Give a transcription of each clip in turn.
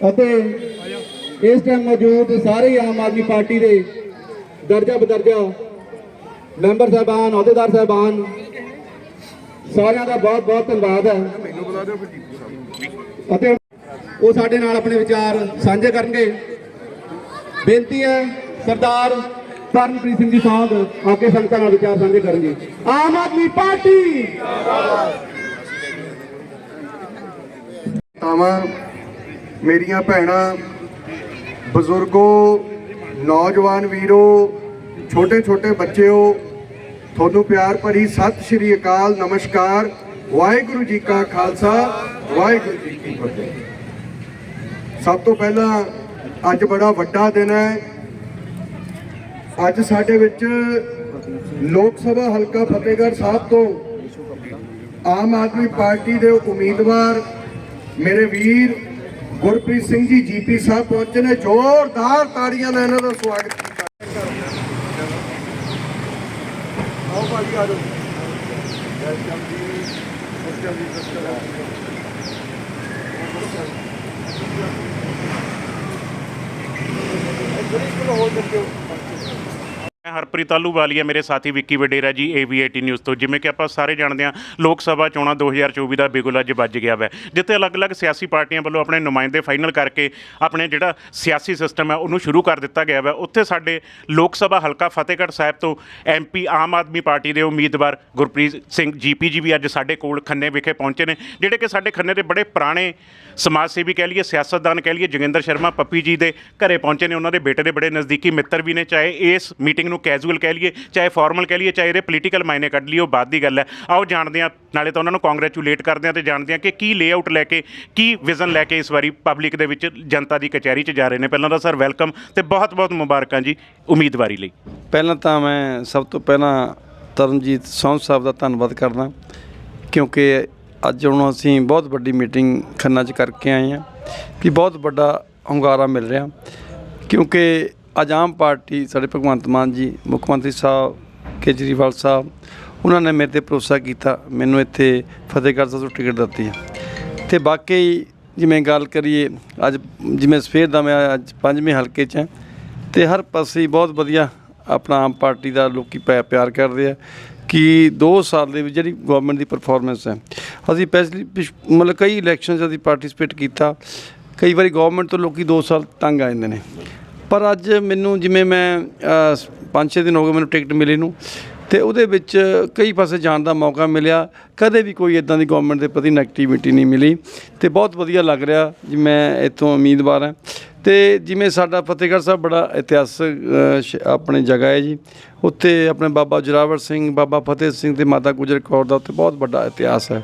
ਅਤੇ ਇਸ ਟਾਈਮ ਮੌਜੂਦ ਸਾਰੇ ਆਮ ਆਦਮੀ ਪਾਰਟੀ ਦੇ ਦਰਜਾ ਬਦਰਜਾ ਮੈਂਬਰ ਸਾਹਿਬਾਨ, ਅਹੁਦੇਦਾਰ ਸਾਹਿਬਾਨ, ਸਾਰਿਆਂ ਦਾ ਬਹੁਤ ਬਹੁਤ ਧੰਨਵਾਦ ਹੈ। ਅਤੇ ਉਹ ਸਾਡੇ ਨਾਲ ਆਪਣੇ ਵਿਚਾਰ ਸਾਂਝੇ ਕਰਨਗੇ। ਬੇਨਤੀ ਹੈ, ਸਰਦਾਰ ਤਰਨਪ੍ਰੀਤ ਸਿੰਘ ਜੀ ਸਾਧ ਆ ਸੰਗਤਾਂ ਨਾਲ ਵਿਚਾਰ ਸਾਂਝੇ ਕਰਨਗੇ। ਆਮ ਆਦਮੀ ਪਾਰਟੀ! ਤਾਵਾਂ ਮੇਰੀਆਂ ਭੈਣਾਂ, ਬਜ਼ੁਰਗੋ, ਨੌਜਵਾਨ ਵੀਰੋ ਛੋਟੇ ਛੋਟੇ ਬੱਚਿਓ, ਤੁਹਾਨੂੰ ਪਿਆਰ ਭਰੀ ਸਤਿ ਸ਼੍ਰੀ ਅਕਾਲ, ਨਮਸਕਾਰ, ਵਾਹਿਗੁਰੂ ਜੀ ਕਾ ਖਾਲਸਾ, ਵਾਹਿਗੁਰੂ ਜੀ ਕੀ ਫਤਿਹ। ਸਭ ਤੋਂ ਪਹਿਲਾਂ ਅੱਜ ਬੜਾ ਵੱਡਾ ਦਿਨ ਹੈ। ਅੱਜ ਸਾਡੇ ਵਿੱਚ ਲੋਕ ਸਭਾ ਹਲਕਾ ਫਤਿਹਗੜ੍ਹ ਸਾਹਿਬ ਤੋਂ ਆਮ ਆਦਮੀ ਪਾਰਟੀ ਦੇ ਉਮੀਦਵਾਰ, ਮੇਰੇ ਵੀਰ ਗੁਰਪ੍ਰੀਤ ਸਿੰਘ ਜੀ, ਜੀਪੀ ਸਾਹਿਬ ਪਹੁੰਚੇ ਨੇ। ਜ਼ੋਰਦਾਰ ਤਾੜੀਆਂ ਨਾਲ ਇਹਨਾਂ ਦਾ ਸਵਾਗਤ ਕੀਤਾ ਆਓ ਭਾਜੀ, ਆ ਜਾਓ। ਵੈਲਕਮ ਜੀ ਵੈਲਕਮ ਜੀ ਮੈਂ ਹਰਪ੍ਰੀਤ ਆਲੂਵਾਲੀਆ ਮੇਰੇ ਸਾਥੀ ਵਿੱਕੀ ਵਡੇਰਾ ਜੀ AV18 ਨਿਊਜ਼ ਤੋਂ। ਜਿਵੇਂ ਕਿ ਆਪਾਂ ਸਾਰੇ ਜਾਣਦੇ ਹਾਂ, ਲੋਕ ਸਭਾ ਚੋਣਾਂ 2024 ਦਾ ਬਿਗੁਲ ਅੱਜ ਵੱਜ ਗਿਆ ਵੈ। ਜਿੱਥੇ ਅਲੱਗ-ਅਲੱਗ ਸਿਆਸੀ ਪਾਰਟੀਆਂ ਵੱਲੋਂ ਆਪਣੇ ਨੁਮਾਇੰਦੇ ਫਾਈਨਲ ਕਰਕੇ ਆਪਣੇ ਜਿਹੜਾ ਸਿਆਸੀ ਸਿਸਟਮ ਹੈ, ਉਹਨੂੰ ਸ਼ੁਰੂ ਕਰ ਦਿੱਤਾ ਗਿਆ ਵੈ। ਉੱਥੇ ਸਾਡੇ ਲੋਕ ਸਭਾ ਹਲਕਾ ਫਤਿਹਗੜ੍ਹ ਸਾਹਿਬ ਤੋਂ ਐਮਪੀ ਆਮ ਆਦਮੀ ਪਾਰਟੀ ਦੇ ਉਮੀਦਵਾਰ ਗੁਰਪ੍ਰੀਤ ਸਿੰਘ ਜੀਪੀ ਜੀ ਵੀ ਅੱਜ ਸਾਡੇ ਕੋਲ ਖੰਨੇ ਵਿਖੇ ਪਹੁੰਚੇ ਨੇ। ਜਿਹੜੇ ਕਿ ਸਾਡੇ ਖੰਨੇ ਦੇ ਬੜੇ ਪੁਰਾਣੇ ਸਮਾਜ ਸੇਵੀ ਕਹਿ ਲਈਏ, ਸਿਆਸਤਦਾਨ ਕਹਿ ਲਈਏ, ਜੋਗਿੰਦਰ ਸ਼ਰਮਾ, ਪੱਪੀ ਜੀ ਦੇ ਘਰੇ ਪਹੁੰਚੇ ਨੇ। ਉਹਨਾਂ ਦੇ ਬੇਟੇ ਦੇ ਬੜੇ ਨਜ਼ਦੀਕੀ ਮਿੱਤਰ ਵੀ ਨੇ। ਚਾਹੇ ਇਸ ਮੀਟਿੰਗ ਨੂੰ ਕੈਜੂਅਲ ਕਹਿ ਲਈਏ, ਚਾਹੇ ਫਾਰਮਲ ਕਹਿ ਲਈਏ, ਚਾਹੇ ਇਹਦੇ ਪੋਲੀਟੀਕਲ ਮਾਇਨੇ ਕੱਢ ਲਈਏ, ਉਹ ਬਾਅਦ ਦੀ ਗੱਲ ਹੈ। ਆਓ ਜਾਣਦੇ ਹਾਂ, ਨਾਲੇ ਤਾਂ ਉਹਨਾਂ ਨੂੰ ਕੰਗ੍ਰੈਚੁਲੇਟ ਕਰਦੇ ਹਾਂ ਤੇ ਜਾਣਦੇ ਹਾਂ ਕਿ ਕੀ ਲੇਆਊਟ ਲੈ ਕੇ, ਕੀ ਵਿਜ਼ਨ ਲੈ ਕੇ ਇਸ ਵਾਰੀ ਪਬਲਿਕ ਦੇ ਵਿੱਚ ਜਨਤਾ ਦੀ ਕਚਹਿਰੀ 'ਚ ਜਾ ਰਹੇ ਨੇ। ਪਹਿਲਾਂ ਤਾਂ ਸਰ ਵੈਲਕਮ ਤੇ ਬਹੁਤ-ਬਹੁਤ ਮੁਬਾਰਕਾਂ ਜੀ, ਉਮੀਦਵਾਰੀ ਲਈ। ਪਹਿਲਾਂ ਤਾਂ ਮੈਂ ਸਭ ਤੋਂ ਪਹਿਲਾਂ ਤਰਨਜੀਤ ਸੌਂਦ ਸਾਹਿਬ ਦਾ ਧੰਨਵਾਦ ਕਰਦਾ, ਕਿਉਂਕਿ ਅੱਜ ਹੁਣ ਅਸੀਂ ਬਹੁਤ ਵੱਡੀ ਮੀਟਿੰਗ ਖੰਨਾ 'ਚ ਕਰਕੇ ਆਏ ਹਾਂ, ਕਿ ਬਹੁਤ ਵੱਡਾ ਹੁੰਗਾਰਾ ਮਿਲ ਰਿਹਾ, ਕਿਉਂਕਿ ਅੱਜ ਆਮ ਪਾਰਟੀ ਸਾਡੇ ਭਗਵੰਤ ਮਾਨ ਜੀ, ਮੁੱਖ ਮੰਤਰੀ ਸਾਹਿਬ, ਕੇਜਰੀਵਾਲ ਸਾਹਿਬ, ਉਹਨਾਂ ਨੇ ਮੇਰੇ ਤੇ ਭਰੋਸਾ ਕੀਤਾ, ਮੈਨੂੰ ਇੱਥੇ ਫਤਿਹਗੜ੍ਹ ਸਾਹਿਬ ਤੋਂ ਟਿਕਟ ਦਿੱਤੀ ਹੈ। ਤੇ ਬਾਕੀ ਜਿਵੇਂ ਗੱਲ ਕਰੀਏ, ਅੱਜ ਜਿਵੇਂ ਸਵੇਰ ਦਾ ਮੈਂ ਅੱਜ ਪੰਜਵੇਂ ਹਲਕੇ 'ਚ ਹਾਂ, ਤੇ ਹਰ ਪਾਸੇ ਬਹੁਤ ਵਧੀਆ ਆਪਣਾ ਆਮ ਪਾਰਟੀ ਦਾ ਲੋਕੀ ਪੈ, ਪਿਆਰ ਕਰਦੇ ਆ ਕਿ 2 ਸਾਲ ਦੇ ਵਿੱਚ ਜਿਹੜੀ ਗਵਰਨਮੈਂਟ ਦੀ ਪਰਫਾਰਮੈਂਸ ਹੈ, ਅਸੀਂ ਪਿਛਲੀ, ਪਿਛ- ਮਤਲਬ ਕਈ ਇਲੈਕਸ਼ਨਸ 'ਚ ਅਸੀਂ ਪਾਰਟਿਸਿਪੇਟ ਕੀਤਾ, ਕਈ ਵਾਰੀ ਗਵਰਨਮੈਂਟ ਤੋਂ ਲੋਕੀ 2 ਸਾਲ ਤੰਗ ਆ ਜਾਂਦੇ ਨੇ। ਪਰ ਅੱਜ ਮੈਨੂੰ ਜਿਵੇਂ ਮੈਂ 5-6 ਦਿਨ ਹੋ ਗਏ ਮੈਨੂੰ ਟਿਕਟ ਮਿਲੀ ਨੂੰ, ਤੇ ਉਹਦੇ ਵਿੱਚ ਕਈ ਪਾਸੇ ਜਾਣ ਦਾ ਮੌਕਾ ਮਿਲਿਆ। ਕਦੇ ਵੀ ਕੋਈ ਇਦਾਂ ਦੀ ਗਵਰਨਮੈਂਟ ਦੇ ਪ੍ਰਤੀ ਨੈਗੇਟਿਵਿਟੀ ਨਹੀਂ ਮਿਲੀ ਤੇ ਬਹੁਤ ਵਧੀਆ ਲੱਗ ਰਿਹਾ ਜੀ ਮੈਂ ਇੱਥੋਂ ਉਮੀਦਵਾਰ ਹਾਂ। ਤੇ ਜਿਵੇਂ ਸਾਡਾ ਫਤਿਹਗੜ੍ਹ ਸਾਹਿਬ ਬੜਾ ਇਤਿਹਾਸਕ ਆਪਣੇ ਜਗ੍ਹਾ ਹੈ ਜੀ। ਉੱਥੇ ਆਪਣੇ ਬਾਬਾ ਜੁਰਾਵਰ ਸਿੰਘ, ਬਾਬਾ ਫਤਿਹ ਸਿੰਘ ਤੇ ਮਾਤਾ ਗੁਜਰ ਕੌਰ ਦਾ ਉੱਥੇ ਬਹੁਤ ਵੱਡਾ ਇਤਿਹਾਸ ਹੈ।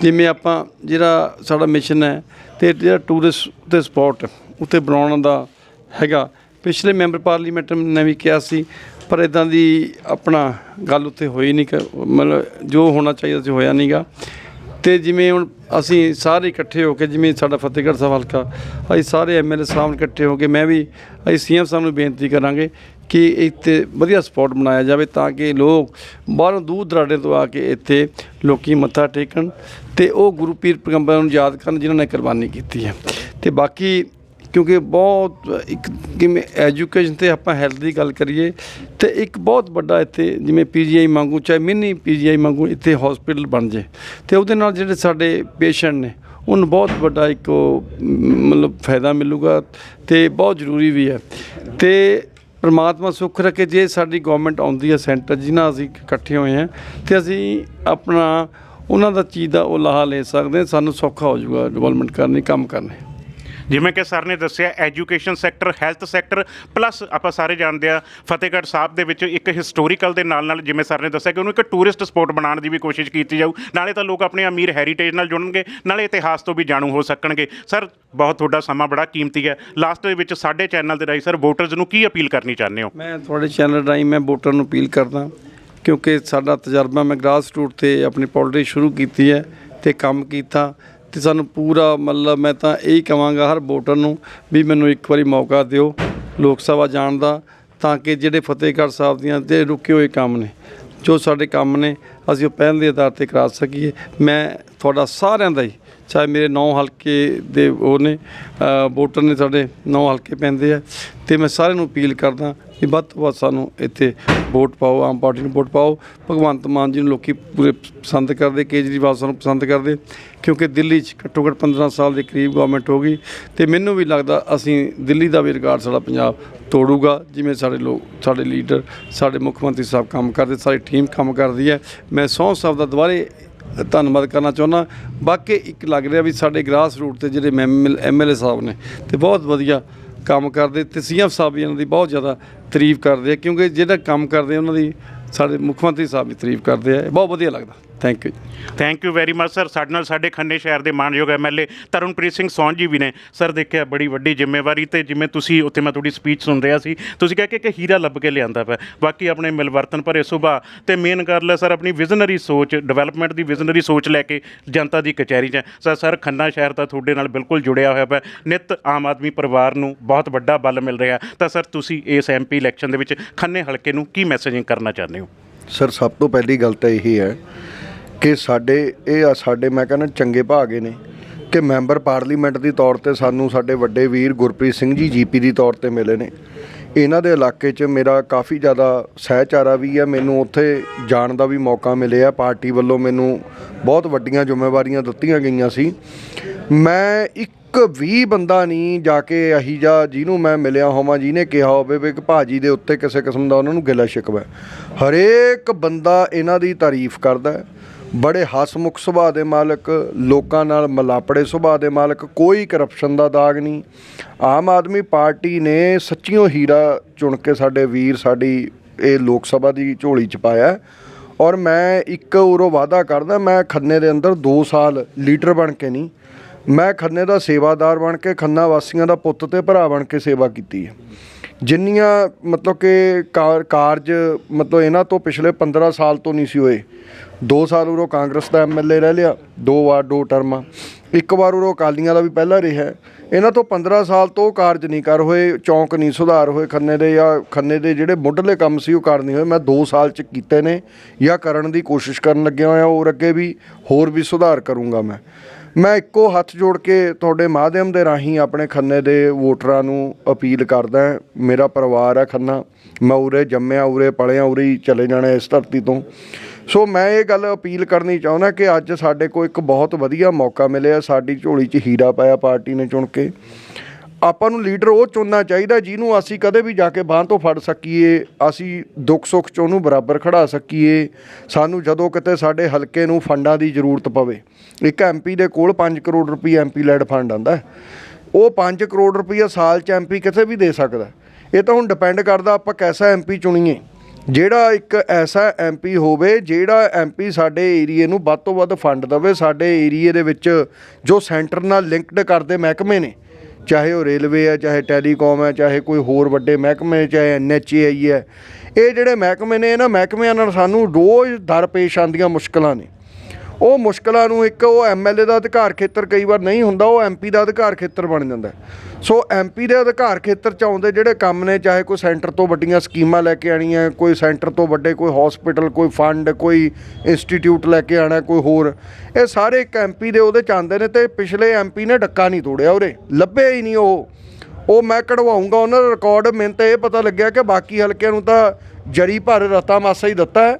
ਜਿਵੇਂ ਆਪਾਂ ਜਿਹੜਾ ਸਾਡਾ ਮਿਸ਼ਨ ਹੈ ਤੇ ਜਿਹੜਾ ਟੂਰਿਸਟ ਤੇ ਸਪੌਟ ਉੱਥੇ ਬਣਾਉਣ ਦਾ ਹੈਗਾ। ਪਿਛਲੇ ਮੈਂਬਰ ਪਾਰਲੀਮੈਂਟ ਨੇ ਵੀ ਕਿਹਾ ਸੀ, ਪਰ ਇਦਾਂ ਦੀ ਆਪਣਾ ਗੱਲ ਉੱਥੇ ਹੋਈ ਨਹੀਂ ਕਿ ਮਤਲਬ ਜੋ ਹੋਣਾ ਚਾਹੀਦਾ ਸੀ ਹੋਇਆ ਨਹੀਂਗਾ ਤੇ ਜਿਵੇਂ ਹੁਣ ਅਸੀਂ ਸਾਰੇ ਇਕੱਠੇ ਹੋ ਕੇ, ਜਿਵੇਂ ਸਾਡਾ ਫਤਿਹਗੜ੍ਹ ਸਾਹਿਬ ਹਲਕਾ, ਅਸੀਂ ਸਾਰੇ ਐਮਐਲਏ ਸਾਹਿਬ ਇਕੱਠੇ ਹੋ ਕੇ, ਮੈਂ ਵੀ ਅਸੀਂ ਸੀਐਮ ਸਾਹਿਬ ਨੂੰ ਬੇਨਤੀ ਕਰਾਂਗੇ ਕਿ ਇੱਥੇ ਵਧੀਆ ਸਪੌਟ ਬਣਾਇਆ ਜਾਵੇ ਤਾਂ ਕਿ ਲੋਕ ਬਾਹਰੋਂ ਦੂਰ ਦਰਾਡੇ ਤੋਂ ਆ ਕੇ ਇੱਥੇ ਲੋਕੀ ਮੱਥਾ ਟੇਕਣ ਤੇ ਉਹ ਗੁਰੂ ਪੀਰ ਪੈਗੰਬਰਾਂ ਨੂੰ ਯਾਦ ਕਰਨ ਜਿਨ੍ਹਾਂ ਨੇ ਕੁਰਬਾਨੀ ਕੀਤੀ ਹੈ। ਤੇ ਬਾਕੀ ਕਿਉਂਕਿ ਬਹੁਤ ਇੱਕ ਕਿਵੇਂ ਐਜੂਕੇਸ਼ਨ ਤੇ ਆਪਾਂ ਹੈਲਥ ਦੀ ਗੱਲ ਕਰੀਏ, ਤੇ ਇੱਕ ਬਹੁਤ ਵੱਡਾ ਇੱਥੇ ਜਿਵੇਂ ਪੀਜੀਆਈ ਮੰਗੂ ਚਾਹੇ ਮਿੰਨੀ ਪੀਜੀਆਈ ਮੰਗੂ ਇੱਥੇ ਹਸਪੀਟਲ ਬਣ ਜੇ। ਤੇ ਉਹਦੇ ਨਾਲ ਜਿਹੜੇ ਸਾਡੇ ਪੇਸ਼ੈਂਟ ਨੇ, ਉਹਨੂੰ ਬਹੁਤ ਵੱਡਾ ਇੱਕ ਮਤਲਬ ਫਾਇਦਾ ਮਿਲੂਗਾ ਤੇ ਬਹੁਤ ਜ਼ਰੂਰੀ ਵੀ ਹੈ। ਤੇ ਪਰਮਾਤਮਾ ਸੁੱਖ ਰੱਖੇ, ਜੇ ਸਾਡੀ ਗਵਰਨਮੈਂਟ ਆਉਂਦੀ ਹੈ ਸੈਂਟਰ ਜਿਨ੍ਹਾਂ ਅਸੀਂ ਇਕੱਠੇ ਹੋਏ ਹਾਂ, ਤੇ ਅਸੀਂ ਆਪਣਾ ਉਹਨਾਂ ਦਾ ਚੀਜ਼ ਦਾ ਉਹ ਲਾਹਾ ਲੈ ਸਕਦੇ ਸਾਨੂੰ ਸੌਖਾ ਹੋ ਜਾਊਗਾ ਡਿਵੈਲਪਮੈਂਟ ਕਰਨੀ, ਕੰਮ ਕਰਨੇ। ਜਿਵੇਂ ਕਿ ਸਰ ਨੇ ਦੱਸਿਆ education sector health sector plus ਆਪਾਂ ਸਾਰੇ ਜਾਣਦੇ ਆ, ਫਤਿਹਗੜ੍ਹ ਸਾਹਿਬ ਦੇ ਵਿੱਚ ਇੱਕ ਹਿਸਟੋਰੀਕਲ ਦੇ ਨਾਲ ਨਾਲ ਜਿਵੇਂ ਸਰ ਨੇ ਦੱਸਿਆ ਕਿ ਉਹਨੂੰ ਇੱਕ ਟੂਰਿਸਟ ਸਪੌਟ ਬਣਾਉਣ ਦੀ ਵੀ ਕੋਸ਼ਿਸ਼ ਕੀਤੀ ਜਾਊ। ਨਾਲੇ ਤਾਂ ਲੋਕ ਆਪਣੇ ਅਮੀਰ ਹੈਰੀਟੇਜ ਨਾਲ ਜੁੜਨਗੇ, ਨਾਲੇ ਇਤਿਹਾਸ ਤੋਂ ਵੀ ਜਾਣੂ ਹੋ ਸਕਣਗੇ। ਸਰ, ਬਹੁਤ ਤੁਹਾਡਾ ਸਮਾਂ ਬੜਾ ਕੀਮਤੀ ਹੈ। ਲਾਸਟ ਦੇ ਵਿੱਚ ਸਾਡੇ ਚੈਨਲ ਦੇ ਰਾਹੀਂ ਸਰ ਵੋਟਰਸ ਨੂੰ ਕੀ ਅਪੀਲ ਕਰਨੀ ਚਾਹੁੰਦੇ ਹੋ? ਮੈਂ ਤੁਹਾਡੇ ਚੈਨਲ ਰਾਹੀਂ ਮੈਂ ਵੋਟਰ ਨੂੰ ਅਪੀਲ ਕਰਦਾ, ਕਿਉਂਕਿ ਸਾਡਾ ਤਜਰਬਾ ਮੈਂ ਗ੍ਰਾਸ ਰੂਟ ਤੇ ਆਪਣੀ ਪੋਲਿਟਿਕਸ ਸ਼ੁਰੂ ਕੀਤੀ ਹੈ ਤੇ ਕੰਮ ਕੀਤਾ। ਤੇ ਸਾਨੂੰ ਪੂਰਾ ਮਤਲਬ ਮੈਂ ਤਾਂ ਇਹੀ ਕਹਾਂਗਾ ਹਰ ਵੋਟਰ ਨੂੰ ਵੀ ਮੈਨੂੰ ਇੱਕ ਵਾਰੀ ਮੌਕਾ ਦਿਓ ਲੋਕ ਸਭਾ ਜਾਣ ਦਾ, ਤਾਂ ਕਿ ਜਿਹੜੇ ਫਤਿਹਗੜ੍ਹ ਸਾਹਿਬ ਦੀਆਂ ਤੇ ਰੁਕੇ ਹੋਏ ਕੰਮ ਨੇ, ਜੋ ਸਾਡੇ ਕੰਮ ਨੇ, ਅਸੀਂ ਉਹ ਪਹਿਲ ਦੇ ਆਧਾਰ ਤੇ ਕਰਾ ਸਕੀਏ। ਮੈਂ ਤੁਹਾਡਾ ਸਾਰਿਆਂ ਦਾ ਹੀ, ਚਾਹੇ ਮੇਰੇ ਨੌ ਹਲਕੇ ਦੇ ਉਹ ਨੇ ਵੋਟਰ ਨੇ ਸਾਡੇ ਨੌ ਹਲਕੇ ਪੈਂਦੇ ਆ, ਤੇ ਮੈਂ ਸਾਰਿਆਂ ਨੂੰ ਅਪੀਲ ਕਰਦਾ ਕਿ ਵੱਧ ਤੋਂ ਵੱਧ ਸਾਨੂੰ ਇੱਥੇ ਵੋਟ ਪਾਓ, ਆਮ ਪਾਰਟੀ ਨੂੰ ਵੋਟ ਪਾਓ। ਭਗਵੰਤ ਮਾਨ ਜੀ ਨੂੰ ਲੋਕੀ ਪੂਰੇ ਪਸੰਦ ਕਰਦੇ, ਕੇਜਰੀਵਾਲ ਸਾਨੂੰ ਪਸੰਦ ਕਰਦੇ, ਕਿਉਂਕਿ ਦਿੱਲੀ 'ਚ ਘੱਟੋ ਘੱਟ 15 ਸਾਲ ਦੇ ਕਰੀਬ ਗਵਰਨਮੈਂਟ ਹੋ ਗਈ ਤੇ ਮੈਨੂੰ ਵੀ ਲੱਗਦਾ ਅਸੀਂ ਦਿੱਲੀ ਦਾ ਵੀ ਰਿਕਾਰਡ ਸਾਡਾ ਪੰਜਾਬ ਤੋੜੂਗਾ, ਜਿਵੇਂ ਸਾਡੇ ਲੋਕ, ਸਾਡੇ ਲੀਡਰ, ਸਾਡੇ ਮੁੱਖ ਮੰਤਰੀ ਸਾਹਿਬ ਕੰਮ ਕਰਦੇ ਸਾਡੀ ਟੀਮ ਕੰਮ ਕਰਦੀ ਹੈ। ਮੈਂ ਸਹੁੰ ਸਾਹਿਬ ਦਾ ਦੁਬਾਰੇ ਧੰਨਵਾਦ ਕਰਨਾ ਚਾਹੁੰਦਾ। ਬਾਕੀ ਇੱਕ ਲੱਗ ਰਿਹਾ ਵੀ ਸਾਡੇ ਗ੍ਰਾਸ ਰੂਟ ਤੇ ਜਿਹੜੇ ਐਮਐਲਏ ਸਾਹਿਬ ਨੇ, ਤੇ ਬਹੁਤ ਵਧੀਆ ਕੰਮ ਕਰਦੇ ਤੇ ਸੀਐਮ ਸਾਹਿਬ ਵੀ ਇਹਨਾਂ ਦੀ ਬਹੁਤ ਜ਼ਿਆਦਾ ਤਾਰੀਫ ਕਰਦੇ ਆ, ਕਿਉਂਕਿ ਜਿਹੜਾ ਕੰਮ ਕਰਦੇ ਉਹਨਾਂ ਦੀ ਸਾਡੇ ਮੁੱਖ ਮੰਤਰੀ ਸਾਹਿਬ ਵੀ ਤਾਰੀਫ ਕਰਦੇ ਆ, ਇਹ ਬਹੁਤ ਵਧੀਆ ਲੱਗਦਾ। Thank you thank you very much sir ਸਾਡੇ ਨਾਲ ਸਾਡੇ ਖੰਨੇ ਸ਼ਹਿਰ ਦੇ ਮਾਨਯੋਗ ਐਮਐਲਏ ਤਰੁਣਪ੍ਰੀਤ ਸਿੰਘ ਸੌਨ ਜੀ ਵੀ ਨੇ। ਸਰ ਦੇਖਿਆ ਬੜੀ ਵੱਡੀ ਜ਼ਿੰਮੇਵਾਰੀ ਤੇ ਜਿਵੇਂ ਤੁਸੀਂ ਉੱਥੇ ਮੈਂ ਤੁਹਾਡੀ ਸਪੀਚ ਸੁਣ ਰਿਹਾ ਸੀ ਤੁਸੀਂ ਕਹਿ ਕੇ ਕਿ ਹੀਰਾ ਲੱਭ ਕੇ ਲਿਆਂਦਾ ਪਿਆ। ਬਾਕੀ ਆਪਣੇ ਮਿਲਵਰਤਨ ਭਰੇ ਸੁਭਾਅ ਤੇ ਮੇਨ ਗੱਲ ਹੈ ਸਰ ਆਪਣੀ ਵਿਜ਼ਨਰੀ ਸੋਚ ਡਿਵੈਲਪਮੈਂਟ ਦੀ ਵਿਜ਼ਨਰੀ ਸੋਚ ਲੈ ਕੇ ਜਨਤਾ ਦੀ ਕਚਹਿਰੀ 'ਚ ਹੈ। ਸਰ ਸਰ ਖੰਨਾ ਸ਼ਹਿਰ ਤਾਂ ਤੁਹਾਡੇ ਨਾਲ ਬਿਲਕੁਲ ਜੁੜਿਆ ਹੋਇਆ ਹੈ ਨਿਤ ਆਮ ਆਦਮੀ ਪਰਿਵਾਰ ਨੂੰ ਬਹੁਤ ਵੱਡਾ ਬਲ ਮਿਲ ਰਿਹਾ। ਤਾਂ ਸਰ ਤੁਸੀਂ ਇਸ ਐਮਪੀ ਇਲੈਕਸ਼ਨ ਦੇ ਵਿੱਚ ਖੰਨੇ ਹਲਕੇ ਨੂੰ ਕੀ ਮੈਸੇਜਿੰਗ ਕਰਨਾ ਚਾਹੁੰਦੇ ਹੋ? ਸਰ ਸਭ ਤੋਂ ਪਹਿਲੀ ਗੱਲ ਤਾਂ ਇਹੀ ਹੈ ਕਿ ਸਾਡੇ, ਇਹ ਆ ਸਾਡੇ, ਮੈਂ ਕਹਿੰਦਾ ਚੰਗੇ ਭਾਗੇ ਨੇ ਕਿ ਮੈਂਬਰ ਪਾਰਲੀਮੈਂਟ ਦੀ ਤੌਰ ਤੇ ਸਾਨੂੰ ਸਾਡੇ ਵੱਡੇ ਵੀਰ ਗੁਰਪ੍ਰੀਤ ਸਿੰਘ ਜੀ ਜੀਪੀ ਦੀ ਤੌਰ ਤੇ ਮਿਲੇ ਨੇ। ਇਹਨਾਂ ਦੇ ਇਲਾਕੇ 'ਚ ਮੇਰਾ ਕਾਫੀ ਜ਼ਿਆਦਾ ਸਹਿਚਾਰਾ ਵੀ ਹੈ ਮੈਨੂੰ ਉੱਥੇ ਜਾਣ ਦਾ ਵੀ ਮੌਕਾ ਮਿਲਿਆ, ਪਾਰਟੀ ਵੱਲੋਂ ਮੈਨੂੰ ਬਹੁਤ ਵੱਡੀਆਂ ਜ਼ਿੰਮੇਵਾਰੀਆਂ ਦਿੱਤੀਆਂ ਗਈਆਂ ਸੀ। ਮੈਂ ਇੱਕ ਵੀ ਬੰਦਾ ਨਹੀਂ ਜਾ ਕੇ ਅਹੀ ਜਾ ਜਿਹਨੂੰ ਮੈਂ ਮਿਲਿਆ ਹੋਵਾਂ, ਜਿਹਨੇ ਕਿਹਾ ਹੋਵੇ ਵੀ ਕਿ ਭਾਜੀ ਦੇ ਉੱਤੇ ਕਿਸੇ ਕਿਸਮ ਦਾ ਉਹਨਾਂ ਨੂੰ ਗਿਲਾ ਸ਼ਿਕਵਾ। ਹੈ। ਹਰੇਕ ਬੰਦਾ ਇਹਨਾਂ ਦੀ ਤਾਰੀਫ ਕਰਦਾ ਹੈ। ਬੜੇ ਹਸਮੁਖ ਸੁਭਾਅ ਦੇ ਮਾਲਕ, ਲੋਕਾਂ ਨਾਲ ਮਲਾਪੜੇ ਸੁਭਾਅ ਦੇ ਮਾਲਕ, ਕੋਈ ਕਰਪਸ਼ਨ ਦਾ ਦਾਗ ਨਹੀਂ। ਆਮ ਆਦਮੀ ਪਾਰਟੀ ਨੇ ਸੱਚੀਓ ਹੀਰਾ ਚੁਣ ਕੇ ਸਾਡੇ ਵੀਰ, ਸਾਡੀ ਇਹ ਲੋਕ ਸਭਾ ਦੀ ਝੋਲੀ ਚ ਪਾਇਆ ਔਰ ਮੈਂ ਇੱਕ ਉਰੋਂ ਵਾਅਦਾ ਕਰਦਾ, ਮੈਂ ਖੰਨੇ ਦੇ ਅੰਦਰ 2 ਸਾਲ ਲੀਡਰ ਬਣ ਕੇ ਨਹੀਂ, ਮੈਂ ਖੰਨੇ ਦਾ ਸੇਵਾਦਾਰ ਬਣ ਕੇ, ਖੰਨਾ ਵਾਸੀਆਂ ਦਾ ਪੁੱਤ ਤੇ ਭਰਾ ਬਣ ਕੇ ਸੇਵਾ ਕੀਤੀ ਹੈ। ਜਿੰਨੀਆਂ ਮਤਲਬ ਕਿ ਕਾਰ- ਕਾਰਜ ਮਤਲਬ ਇਹਨਾਂ ਤੋਂ ਪਿਛਲੇ 15 ਸਾਲ ਤੋਂ ਨਹੀਂ ਸੀ ਹੋਏ 2 ਸਾਲ ਉਰੋਂ ਕਾਂਗਰਸ ਦਾ ਐਮਐਲਏ ਰਹਿ ਲਿਆ, ਦੋ ਵਾਰ, ਦੋ ਟਰਮਾਂ। ਇੱਕ ਵਾਰ ਉਰੋਂ ਅਕਾਲੀਆਂ ਦਾ ਵੀ ਪਹਿਲਾਂ ਰਿਹਾ ਇਹਨਾਂ ਤੋਂ 15 ਸਾਲ ਤੋਂ ਕਾਰਜ ਨਹੀਂ ਕਰ ਹੋਏ, ਚੌਂਕ ਨਹੀਂ ਸੁਧਾਰ ਹੋਏ, ਖੰਨੇ ਦੇ ਜਾਂ ਖੰਨੇ ਦੇ ਜਿਹੜੇ ਮੁੱਢਲੇ ਕੰਮ ਸੀ ਉਹ ਕਰ ਨਹੀਂ ਹੋਏ। ਮੈਂ 2 ਸਾਲ ਚ ਕੀਤੇ ਨੇ ਜਾਂ ਕਰਨ ਦੀ ਕੋਸ਼ਿਸ਼ ਕਰਨ ਲੱਗਿਆ ਹੋਇਆ ਔਰ ਅੱਗੇ ਵੀ, ਹੋਰ ਵੀ ਸੁਧਾਰ ਕਰੂੰਗਾ ਮੈਂ। ਮੈਂ ਇੱਕੋ ਹੱਥ ਜੋੜ ਕੇ ਤੁਹਾਡੇ ਮਾਧਿਅਮ ਦੇ ਰਾਹੀਂ ਆਪਣੇ ਖੰਨੇ ਦੇ ਵੋਟਰਾਂ ਨੂੰ ਅਪੀਲ ਕਰਦਾ ਮੇਰਾ ਪਰਿਵਾਰ ਹੈ ਖੰਨਾ। ਮੈਂ ਉਰੇ ਜੰਮਿਆ, ਉਰੇ ਪਲਿਆ ਉਰੇ ਹੀ ਚਲੇ ਜਾਣਾ ਇਸ ਧਰਤੀ ਤੋਂ। ਸੋ ਮੈਂ ਇਹ ਗੱਲ ਅਪੀਲ ਕਰਨੀ ਚਾਹੁੰਦਾ ਕਿ ਅੱਜ ਸਾਡੇ ਕੋਲ ਇੱਕ ਬਹੁਤ ਵਧੀਆ ਮੌਕਾ ਮਿਲਿਆ, ਸਾਡੀ ਝੋਲੀ 'ਚ ਹੀਰਾ ਪਾਇਆ ਪਾਰਟੀ ਨੇ ਚੁਣ ਕੇ। ਆਪਾਂ ਨੂੰ ਲੀਡਰ ਉਹ ਚੁਣਨਾ ਚਾਹੀਦਾ ਜਿਹਨੂੰ ਅਸੀਂ ਕਦੇ ਵੀ ਜਾ ਕੇ ਬਾਂਹ ਤੋਂ ਫੜ ਸਕੀਏ, ਅਸੀਂ ਦੁੱਖ ਸੁੱਖ 'ਚ ਉਹਨੂੰ ਬਰਾਬਰ ਖੜਾ ਸਕੀਏ, ਸਾਨੂੰ ਜਦੋਂ ਕਿਤੇ ਸਾਡੇ ਹਲਕੇ ਨੂੰ ਫੰਡਾਂ ਦੀ ਜ਼ਰੂਰਤ ਪਵੇ। ਇੱਕ ਐਮਪੀ ਦੇ ਕੋਲ 5 ਕਰੋੜ ਰੁਪਏ ਐਮਪੀ ਲੈਡ ਫੰਡ ਆਂਦਾ ਉਹ 5 ਕਰੋੜ ਰੁਪਏ ਸਾਲ 'ਚ ਐਮਪੀ ਕਿਤੇ ਵੀ ਦੇ ਸਕਦਾ ਇਹ ਤਾਂ ਹੁਣ ਡਿਪੈਂਡ ਕਰਦਾ ਆਪਾਂ ਕੈਸਾ ਐਮਪੀ ਚੁਣੀਏ। ਜਿਹੜਾ ਇੱਕ ਐਸਾ ਐਮਪੀ ਹੋਵੇ, ਜਿਹੜਾ ਐਮਪੀ ਸਾਡੇ ਏਰੀਏ ਨੂੰ ਵੱਧ ਤੋਂ ਵੱਧ ਫੰਡ ਦੇਵੇ, ਸਾਡੇ ਏਰੀਏ ਦੇ ਵਿੱਚ ਜੋ ਸੈਂਟਰ ਨਾਲ ਲਿੰਕਡ ਕਰਦੇ ਮਹਿਕਮੇ ਨੇ, ਚਾਹੇ ਉਹ ਰੇਲਵੇ ਹੈ ਚਾਹੇ ਟੈਲੀਕਾਮ ਹੈ ਚਾਹੇ ਕੋਈ ਹੋਰ ਵੱਡੇ ਮਹਿਕਮੇ, ਚਾਹੇ ਐਨਐਚਏਆਈ ਹੈ ਇਹ ਜਿਹੜੇ ਮਹਿਕਮੇ ਨੇ, ਇਹਨਾਂ ਮਹਿਕਮਿਆਂ ਨਾਲ ਸਾਨੂੰ ਰੋਜ਼ ਦਰ ਪੇਸ਼ ਆਉਂਦੀਆਂ ਮੁਸ਼ਕਲਾਂ ਨੇ। ਉਹ ਮੁਸ਼ਕਲਾਂ ਨੂੰ ਇੱਕ ਉਹ ਐਮਐਲਏ ਦਾ ਅਧਿਕਾਰ ਖੇਤਰ ਕਈ ਵਾਰ ਨਹੀਂ ਹੁੰਦਾ, ਉਹ ਐਮਪੀ ਦਾ ਅਧਿਕਾਰ ਖੇਤਰ ਬਣ ਜਾਂਦਾ ਹੈ। ਸੋ ਐਮਪੀ ਦੇ ਅਧਿਕਾਰ ਖੇਤਰ ਚ ਆਉਂਦੇ ਜਿਹੜੇ ਕੰਮ ਨੇ, ਚਾਹੇ ਕੋਈ ਸੈਂਟਰ ਤੋਂ ਵੱਡੀਆਂ ਸਕੀਮਾਂ ਲੈ ਕੇ ਆਣੀਆਂ ਕੋਈ ਸੈਂਟਰ ਤੋਂ ਵੱਡੇ ਕੋਈ ਹਸਪੀਟਲ ਕੋਈ ਫੰਡ ਕੋਈ ਇੰਸਟੀਚਿਊਟ ਲੈ ਕੇ ਆਣਾ ਕੋਈ ਹੋਰ, ਇਹ ਸਾਰੇ ਇੱਕ ਐਮਪੀ ਦੇ ਉਹਦੇ ਚ ਆਉਂਦੇ ਨੇ ਤੇ ਪਿਛਲੇ ਐਮਪੀ ਨੇ ਡੱਕਾ ਨਹੀਂ ਤੋੜਿਆ ਉਰੇ ਲੱਭੇ ਹੀ ਨਹੀਂ ਉਹ ਉਹ ਮੈਂ ਕਢਵਾਉਂਗਾ ਉਹਨਾਂ ਦਾ ਰਿਕਾਰਡ ਮੈਨੂੰ ਤਾਂ ਇਹ ਪਤਾ ਲੱਗਿਆ ਕਿ ਬਾਕੀ ਹਲਕਿਆਂ ਨੂੰ ਤਾਂ ਜਰੀ ਭਰ ਰਤਾ ਮਾਸਾ ਹੀ ਦਿੱਤਾ ਹੈ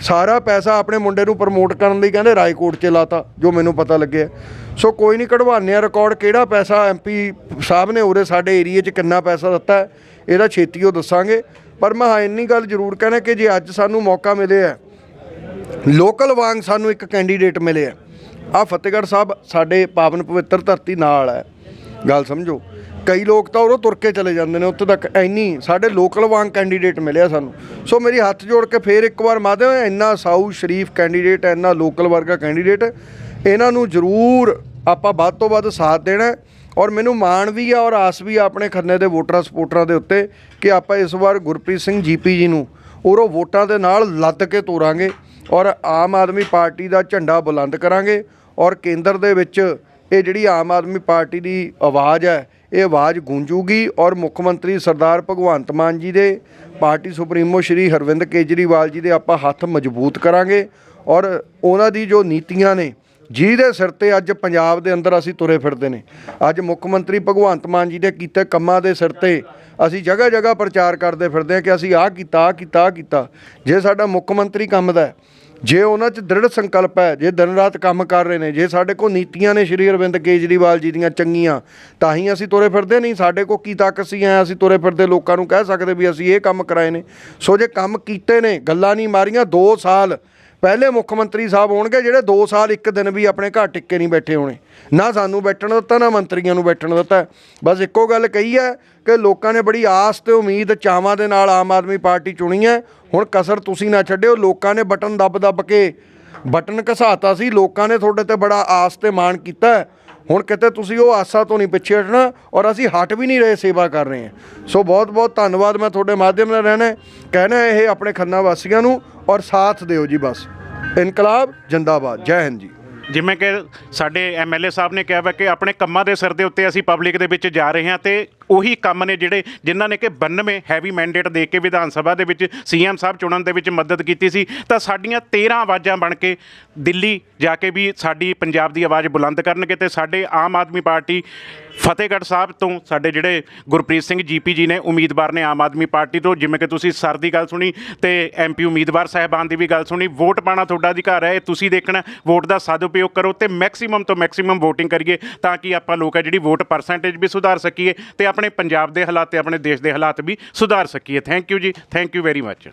ਸਾਰਾ ਪੈਸਾ ਆਪਣੇ ਮੁੰਡੇ ਨੂੰ ਪ੍ਰਮੋਟ ਕਰਨ ਲਈ ਕਹਿੰਦੇ ਰਾਏਕੋਟ 'ਚ ਲਾਤਾ, ਜੋ ਮੈਨੂੰ ਪਤਾ ਲੱਗਿਆ। ਸੋ ਕੋਈ ਨਹੀਂ ਕਢਵਾਉਂਦੇ ਆ ਰਿਕਾਰਡ ਕਿਹੜਾ ਪੈਸਾ ਐਮਪੀ ਸਾਹਿਬ ਨੇ ਉਰੇ ਸਾਡੇ ਏਰੀਏ 'ਚ ਕਿੰਨਾ ਪੈਸਾ ਦਿੱਤਾ ਇਹਦਾ ਛੇਤੀ ਉਹ ਦੱਸਾਂਗੇ। ਪਰ ਮੈਂ ਹਾਂ ਇੰਨੀ ਗੱਲ ਜ਼ਰੂਰ ਕਹਿਣਾ ਕਿ ਜੇ ਅੱਜ ਸਾਨੂੰ ਮੌਕਾ ਮਿਲਿਆ ਲੋਕਲ ਵਾਂਗ ਸਾਨੂੰ ਇੱਕ ਕੈਂਡੀਡੇਟ ਮਿਲਿਆ ਆ ਫਤਿਹਗੜ੍ਹ ਸਾਹਿਬ ਸਾਡੇ ਪਾਵਨ ਪਵਿੱਤਰ ਧਰਤੀ ਨਾਲ ਹੈ। ਗੱਲ ਸਮਝੋ। ਕਈ ਲੋਕ ਤਾਂ ਉਰੋਂ ਤੁਰ ਕੇ ਚਲੇ ਜਾਂਦੇ ਨੇ, ਉੱਥੇ ਤੱਕ ਐਨੀ ਸਾਡੇ ਲੋਕਲ ਵਾਂਗ ਕੈਂਡੀਡੇਟ ਮਿਲਿਆ ਸਾਨੂੰ। ਸੋ ਮੇਰੀ ਹੱਥ ਜੋੜ ਕੇ ਫੇਰ ਇੱਕ ਵਾਰ ਮਾਦੇ ਇੰਨਾ ਸਾਊ ਸ਼ਰੀਫ ਕੈਂਡੀਡੇਟ ਇੰਨਾ ਲੋਕਲ ਵਰਗਾ ਕੈਂਡੀਡੇਟ ਇਹਨਾਂ ਨੂੰ ਜ਼ਰੂਰ ਆਪਾਂ ਵੱਧ ਤੋਂ ਵੱਧ ਸਾਥ ਦੇਣਾ ਔਰ ਮੈਨੂੰ ਮਾਣ ਵੀ ਆ ਔਰ ਆਸ ਵੀ ਆ ਆਪਣੇ ਖੰਨੇ ਦੇ ਵੋਟਰਾਂ ਸਪੋਰਟਰਾਂ ਦੇ ਉੱਤੇ ਕਿ ਆਪਾਂ ਇਸ ਵਾਰ ਗੁਰਪ੍ਰੀਤ ਸਿੰਘ ਜੀਪੀ ਜੀ ਨੂੰ ਉਰੋਂ ਵੋਟਾਂ ਦੇ ਨਾਲ ਲੱਦ ਕੇ ਤੋਰਾਂਗੇ ਔਰ ਆਮ ਆਦਮੀ ਪਾਰਟੀ ਦਾ ਝੰਡਾ ਬੁਲੰਦ ਕਰਾਂਗੇ। ਔਰ ਕੇਂਦਰ ਦੇ ਵਿੱਚ ਇਹ ਜਿਹੜੀ ਆਮ ਆਦਮੀ ਪਾਰਟੀ ਦੀ ਆਵਾਜ਼ ਹੈ ਇਹ ਆਵਾਜ਼ ਗੂੰਜੂਗੀ ਔਰ ਮੁੱਖ ਮੰਤਰੀ ਸਰਦਾਰ ਭਗਵੰਤ ਮਾਨ ਜੀ ਦੇ ਪਾਰਟੀ ਸੁਪਰੀਮੋ ਸ਼੍ਰੀ ਹਰਵਿੰਦ ਕੇਜਰੀਵਾਲ ਜੀ ਦੇ ਆਪਾਂ ਹੱਥ ਮਜ਼ਬੂਤ ਕਰਾਂਗੇ ਔਰ ਉਹਨਾਂ ਦੀ ਜੋ ਨੀਤੀਆਂ ਨੇ, ਜਿਹਦੇ ਸਿਰ ਤੇ ਅੱਜ ਪੰਜਾਬ ਦੇ ਅੰਦਰ ਅਸੀਂ ਤੁਰੇ ਫਿਰਦੇ ਨੇ। ਅੱਜ ਮੁੱਖ ਮੰਤਰੀ ਭਗਵੰਤ ਮਾਨ ਜੀ ਦੇ ਕੀਤੇ ਕੰਮਾਂ ਦੇ ਸਿਰ ਤੇ ਅਸੀਂ ਜਗ੍ਹਾ ਜਗ੍ਹਾ ਪ੍ਰਚਾਰ ਕਰਦੇ ਫਿਰਦੇ ਹਾਂ ਕਿ ਅਸੀਂ ਆਹ ਕੀਤਾ ਆਹ ਕੀਤਾ ਆਹ ਕੀਤਾ। ਜੇ ਸਾਡਾ ਮੁੱਖ ਮੰਤਰੀ ਕੰਮ ਦਾ ਜੇ ਉਹਨਾਂ 'ਚ ਦ੍ਰਿੜ ਸੰਕਲਪ ਹੈ, ਜੇ ਦਿਨ ਰਾਤ ਕੰਮ ਕਰ ਰਹੇ ਨੇ, ਜੇ ਸਾਡੇ ਕੋਲ ਨੀਤੀਆਂ ਨੇ ਸ਼੍ਰੀ ਅਰਵਿੰਦ ਕੇਜਰੀਵਾਲ ਜੀ ਦੀਆਂ ਚੰਗੀਆਂ, ਤਾਂ ਹੀ ਅਸੀਂ ਤੁਰੇ ਫਿਰਦੇ ਨਹੀਂ। ਸਾਡੇ ਕੋਲ ਕੀ ਤਾਕਤ ਸੀ, ਐ ਅਸੀਂ ਤੁਰੇ ਫਿਰਦੇ ਲੋਕਾਂ ਨੂੰ ਕਹਿ ਸਕਦੇ ਵੀ ਅਸੀਂ ਇਹ ਕੰਮ ਕਰਾਏ ਨੇ। ਸੋ ਜੇ ਕੰਮ ਕੀਤੇ ਨੇ, ਗੱਲਾਂ ਨਹੀਂ ਮਾਰੀਆਂ 2 ਸਾਲ ਪਹਿਲੇ ਮੁੱਖ ਮੰਤਰੀ ਸਾਹਿਬ ਹੋਣਗੇ ਜਿਹੜੇ 2 ਸਾਲ ਇੱਕ ਦਿਨ ਵੀ ਆਪਣੇ ਘਰ ਟਿੱਕੇ ਨਹੀਂ ਬੈਠੇ ਹੋਣੇ। ਨਾ ਸਾਨੂੰ ਬੈਠਣ ਦਿੱਤਾ, ਨਾ ਮੰਤਰੀਆਂ ਨੂੰ ਬੈਠਣ ਦਿੱਤਾ। ਬਸ ਇੱਕੋ ਗੱਲ ਕਹੀ ਹੈ ਕਿ ਲੋਕਾਂ ਨੇ ਬੜੀ ਆਸ ਤੇ ਉਮੀਦ ਚਾਵਾਂ ਦੇ ਨਾਲ ਆਮ ਆਦਮੀ ਪਾਰਟੀ ਚੁਣੀ ਹੈ। ਹੁਣ ਕਸਰ ਤੁਸੀਂ ਨਾ ਛੱਡਿਓ, ਲੋਕਾਂ ਨੇ ਬਟਨ ਦੱਬ ਦੱਬ ਕੇ ਬਟਨ ਘਸਾਤਾ ਸੀ। ਲੋਕਾਂ ਨੇ ਤੁਹਾਡੇ ਤੇ ਬੜਾ ਆਸ ਤੇ ਮਾਣ ਕੀਤਾ ਹੁਣ ਕਿਤੇ ਤੁਸੀਂ ਉਹ ਆਸਾ ਤੋਂ ਨਹੀਂ ਪਿੱਛੇ ਹਟਣਾ ਔਰ ਅਸੀਂ ਹਟ ਵੀ ਨਹੀਂ ਰਹੇ, ਸੇਵਾ ਕਰ ਰਹੇ ਹਾਂ। ਸੋ ਬਹੁਤ ਬਹੁਤ ਧੰਨਵਾਦ ਮੈਂ ਤੁਹਾਡੇ ਮਾਧਿਅਮ ਨਾਲ ਰਹਿਣਾ ਕਹਿਣਾ ਇਹ ਆਪਣੇ ਖੰਨਾ ਵਾਸੀਆਂ ਨੂੰ ਔਰ ਸਾਥ ਦਿਓ ਜੀ ਬਸ। ਇਨਕਲਾਬ ਜਿੰਦਾਬਾਦ। ਜੈ ਹਿੰਦ ਜੀ। ਜਿਵੇਂ ਕਿ ਸਾਡੇ ਐਮਐਲਏ ਸਾਹਿਬ ਨੇ ਕਿਹਾ ਵਾ ਕਿ ਆਪਣੇ ਕੰਮਾਂ ਦੇ ਸਿਰ ਦੇ ਉੱਤੇ ਅਸੀਂ ਪਬਲਿਕ ਦੇ ਵਿੱਚ ਜਾ ਰਹੇ ਹਾਂ ਤੇ ਉਹੀ ਕੰਮ ਨੇ ਜਿਹੜੇ ਜਿਨ੍ਹਾਂ ਨੇ ਕਿ 92 ਹੈਵੀ ਮੈਂਡੇਟ ਦੇ ਕੇ ਵਿਧਾਨ ਸਭਾ ਦੇ ਵਿੱਚ ਸੀਐਮ ਸਾਹਿਬ ਚੁਣਨ ਦੇ ਵਿੱਚ ਮਦਦ ਕੀਤੀ ਸੀ। ਤਾਂ ਸਾਡੀਆਂ 13 ਆਵਾਜ਼ਾਂ ਬਣ ਕੇ ਦਿੱਲੀ ਜਾ ਕੇ ਵੀ ਸਾਡੀ ਪੰਜਾਬ ਦੀ ਆਵਾਜ਼ ਬੁਲੰਦ ਕਰਨਗੇ ਤੇ ਸਾਡੇ ਆਮ ਆਦਮੀ ਪਾਰਟੀ ਫਤਿਹਗੜ੍ਹ ਸਾਹਿਬ ਤੋਂ ਸਾਡੇ ਜਿਹੜੇ ਗੁਰਪ੍ਰੀਤ ਸਿੰਘ ਜੀਪੀ ਜੀ ਨੇ ਉਮੀਦਵਾਰ ਨੇ ਆਮ ਆਦਮੀ ਪਾਰਟੀ ਤੋਂ, ਜਿਵੇਂ ਕਿ ਤੁਸੀਂ ਸਰ ਦੀ ਗੱਲ ਸੁਣੀ ਤੇ ਐਮਪੀ ਉਮੀਦਵਾਰ ਸਾਹਿਬਾਨ ਦੀ ਵੀ ਗੱਲ ਸੁਣੀ, ਵੋਟ ਪਾਣਾ ਤੁਹਾਡਾ ਅਧਿਕਾਰ ਹੈ, ਇਹ ਤੁਸੀਂ ਦੇਖਣਾ, ਵੋਟ ਦਾ ਸਦਉਪਯੋਗ ਕਰੋ ਤੇ ਮੈਕਸਿਮਮ ਤੋਂ ਮੈਕਸਿਮਮ VOTING ਕਰੀਏ ਤਾਂ ਕਿ ਆਪਾਂ ਲੋਕ ਹੈ ਜਿਹੜੀ ਵੋਟ ਪਰਸੈਂਟੇਜ ਵੀ ਸੁਧਾਰ ਸਕੀਏ ਤੇ ਆਪਣੇ ਪੰਜਾਬ ਦੇ ਹਾਲਾਤ ਤੇ ਆਪਣੇ ਦੇਸ਼ ਦੇ ਹਾਲਾਤ ਵੀ ਸੁਧਾਰ ਸਕੀਏ। Thank you ji. Thank you very much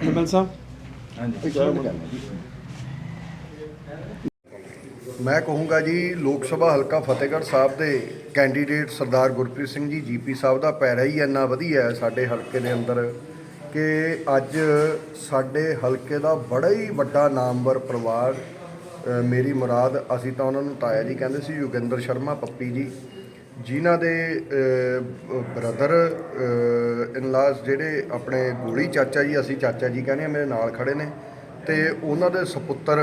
Kamal Sahib. ਮੈਂ ਕਹੂੰਗਾ ਜੀ ਲੋਕ ਸਭਾ ਹਲਕਾ ਫਤਿਹਗੜ੍ਹ ਸਾਹਿਬ ਦੇ ਕੈਂਡੀਡੇਟ ਸਰਦਾਰ ਗੁਰਪ੍ਰੀਤ ਸਿੰਘ ਜੀ ਜੀਪੀ ਸਾਹਿਬ ਦਾ ਪੈਰਾ ਹੀ ਇੰਨਾ ਵਧੀਆ ਹੈ ਸਾਡੇ ਹਲਕੇ ਦੇ ਅੰਦਰ ਕਿ ਅੱਜ ਸਾਡੇ ਹਲਕੇ ਦਾ ਬੜਾ ਹੀ ਵੱਡਾ ਨਾਮਵਰ ਪਰਿਵਾਰ ਮੇਰੀ ਮੁਰਾਦ, ਅਸੀਂ ਤਾਂ ਉਹਨਾਂ ਨੂੰ ਤਾਇਆ ਜੀ ਕਹਿੰਦੇ ਸੀ, ਯੋਗਿੰਦਰ ਸ਼ਰਮਾ, ਪੱਪੀ ਜੀ। ਜਿਨ੍ਹਾਂ ਦੇ ਬ੍ਰਦਰ ਇਨਲਾਸ ਜਿਹੜੇ ਆਪਣੇ ਗੋਲੀ ਚਾਚਾ ਜੀ, ਅਸੀਂ ਚਾਚਾ ਜੀ ਕਹਿੰਦੇ ਆ, ਮੇਰੇ ਨਾਲ ਖੜੇ ਨੇ। ਤੇ ਉਹਨਾਂ ਦੇ ਸੁਪੁੱਤਰ,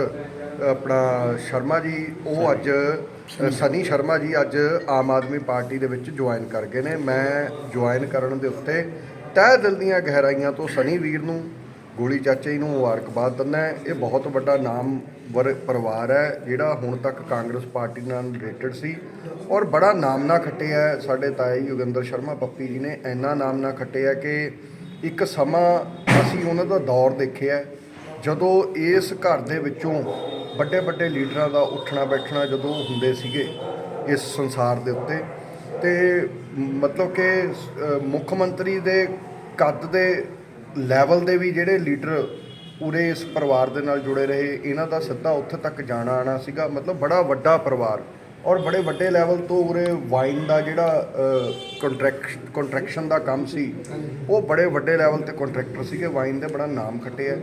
ਆਪਣਾ ਸ਼ਰਮਾ ਜੀ, ਉਹ ਅੱਜ ਸਨੀ ਸ਼ਰਮਾ ਜੀ ਅੱਜ ਆਮ ਆਦਮੀ ਪਾਰਟੀ ਦੇ ਵਿੱਚ ਜੁਆਇਨ ਕਰ ਗਏ ਨੇ। ਮੈਂ ਜੁਆਇਨ ਕਰਨ ਦੇ ਉੱਤੇ ਤਹਿ ਦਿਲ ਦੀਆਂ ਗਹਿਰਾਈਆਂ ਤੋਂ ਸਨੀ ਵੀਰ ਨੂੰ ਗੋਲੀ ਚਾਚੇ ਨੂੰ ਮੁਬਾਰਕਬਾਦ ਦਿੰਦਾ ਇਹ ਬਹੁਤ ਵੱਡਾ ਨਾਮ ਵਰ, ਪਰਿਵਾਰ ਹੈ, ਜਿਹੜਾ ਹੁਣ ਤੱਕ ਕਾਂਗਰਸ ਪਾਰਟੀ ਨਾਲ ਰਿਲੇਟਡ ਸੀ। ਔਰ ਬੜਾ ਨਾਮਨਾ ਖੱਟਿਆ ਸਾਡੇ ਤਾਏ ਯੋਗਿੰਦਰ ਸ਼ਰਮਾ ਪੱਪੀ ਜੀ ਨੇ। ਇੰਨਾ ਨਾਮਨਾ ਖੱਟਿਆ ਕਿ ਇੱਕ ਸਮਾਂ ਅਸੀਂ ਉਹਨਾਂ ਦਾ ਦੌਰ ਦੇਖਿਆ ਜਦੋਂ ਇਸ ਘਰ ਦੇ ਵਿੱਚੋਂ ਵੱਡੇ ਵੱਡੇ ਲੀਡਰਾਂ ਦਾ ਉੱਠਣਾ ਬੈਠਣਾ ਜਦੋਂ ਹੁੰਦੇ ਸੀਗੇ ਇਸ ਸੰਸਾਰ ਦੇ ਉੱਤੇ, ਤੇ ਮਤਲਬ ਕਿ ਮੁੱਖ ਮੰਤਰੀ ਦੇ ਕੱਦ ਦੇ ਲੈਵਲ ਦੇ ਵੀ ਜਿਹੜੇ ਲੀਡਰ ਪੂਰੇ ਇਸ ਪਰਿਵਾਰ ਦੇ ਨਾਲ ਜੁੜੇ ਰਹੇ, ਇਹਨਾਂ ਦਾ ਸਿੱਧਾ ਉੱਥੇ ਤੱਕ ਜਾਣਾ ਆਣਾ ਸੀਗਾ। ਮਤਲਬ ਬੜਾ ਵੱਡਾ ਪਰਿਵਾਰ ਔਰ ਬੜੇ ਵੱਡੇ ਲੈਵਲ ਤੋਂ ਉਰੇ ਵਾਈਨ ਦਾ ਜਿਹੜਾ ਕੰਟਰੈਕਟ ਕੰਟਰੈਕਸ਼ਨ ਦਾ ਕੰਮ ਸੀ, ਉਹ ਬੜੇ ਵੱਡੇ ਲੈਵਲ ਤੇ ਕੰਟਰੈਕਟਰ ਸੀਗੇ। ਵਾਈਨ ਦੇ ਬੜਾ ਨਾਮ ਖੱਟਿਆ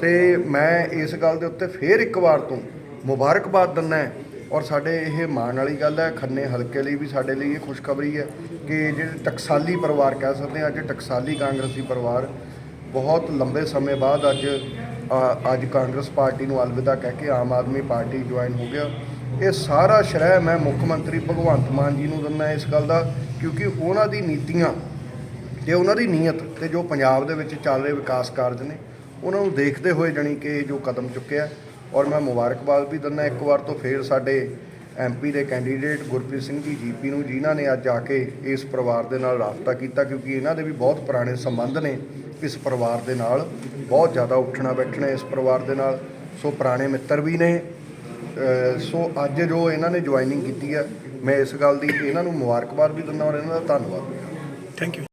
ਸੇ ਮੈਂ ਇਸ ਗੱਲ ਦੇ ਉੱਤੇ ਫੇਰ ਇੱਕ ਵਾਰ ਤੋਂ ਮੁਬਾਰਕਬਾਦ ਦਿੰਦਾ ਔਰ ਸਾਡੇ ਇਹ ਮਾਣ ਵਾਲੀ ਗੱਲ ਹੈ, ਖੰਨੇ ਹਲਕੇ ਲਈ ਵੀ ਸਾਡੇ ਲਈ ਇਹ ਖੁਸ਼ਖਬਰੀ ਹੈ ਕਿ ਜਿਹੜੇ ਟਕਸਾਲੀ ਪਰਿਵਾਰ ਕਹਿ ਸਕਦੇ ਹਾਂ, ਅੱਜ ਟਕਸਾਲੀ ਕਾਂਗਰਸੀ ਪਰਿਵਾਰ ਬਹੁਤ ਲੰਬੇ ਸਮੇਂ ਬਾਅਦ ਅੱਜ ਅੱਜ ਕਾਂਗਰਸ ਪਾਰਟੀ ਨੂੰ ਅਲਵਿਦਾ ਕਹਿ ਕੇ ਆਮ ਆਦਮੀ ਪਾਰਟੀ ਜੁਆਇਨ ਹੋ ਗਿਆ। ਇਹ ਸਾਰਾ ਸ਼੍ਰੈ ਮੈਂ ਮੁੱਖ ਮੰਤਰੀ ਭਗਵੰਤ ਮਾਨ ਜੀ ਨੂੰ ਦਿੰਦਾ ਇਸ ਗੱਲ ਦਾ, ਕਿਉਂਕਿ ਉਹਨਾਂ ਦੀ ਨੀਤੀਆਂ ਤੇ ਉਹਨਾਂ ਦੀ ਨੀਅਤ ਤੇ ਜੋ ਪੰਜਾਬ ਦੇ ਵਿੱਚ ਚੱਲ ਰਹੇ ਵਿਕਾਸ ਕਾਰਜ ਨੇ, ਉਹਨਾਂ ਨੂੰ ਦੇਖਦੇ ਹੋਏ ਜਾਣੀ ਕਿ ਇਹ ਜੋ ਕਦਮ ਚੁੱਕਿਆ ਔਰ ਮੈਂ ਮੁਬਾਰਕਬਾਦ ਵੀ ਦਿੰਦਾ ਇੱਕ ਵਾਰ ਤੋਂ ਫੇਰ ਸਾਡੇ ਐਮਪੀ ਦੇ ਕੈਂਡੀਡੇਟ ਗੁਰਪ੍ਰੀਤ ਸਿੰਘ ਜੀ ਜੀਪੀ ਨੂੰ, ਜਿਨ੍ਹਾਂ ਨੇ ਅੱਜ ਆ ਕੇ ਇਸ ਪਰਿਵਾਰ ਦੇ ਨਾਲ ਰਾਬਤਾ ਕੀਤਾ, ਕਿਉਂਕਿ ਇਹਨਾਂ ਦੇ ਵੀ ਬਹੁਤ ਪੁਰਾਣੇ ਸੰਬੰਧ ਨੇ। ਇਸ ਪਰਿਵਾਰ ਦੇ ਨਾਲ ਬਹੁਤ ਜ਼ਿਆਦਾ ਉੱਠਣਾ ਬੈਠਣਾ ਇਸ ਪਰਿਵਾਰ ਦੇ ਨਾਲ, ਸੋ ਪੁਰਾਣੇ ਮਿੱਤਰ ਵੀ ਨੇ ਸੋ ਅੱਜ ਜੋ ਇਹਨਾਂ ਨੇ ਜੁਆਇਨਿੰਗ ਕੀਤੀ ਹੈ, ਮੈਂ ਇਸ ਗੱਲ ਦੀ ਇਹਨਾਂ ਨੂੰ ਮੁਬਾਰਕਬਾਦ ਵੀ ਦਿੰਦਾ ਔਰ ਇਹਨਾਂ ਦਾ ਧੰਨਵਾਦ ਥੈਂਕ ਯੂ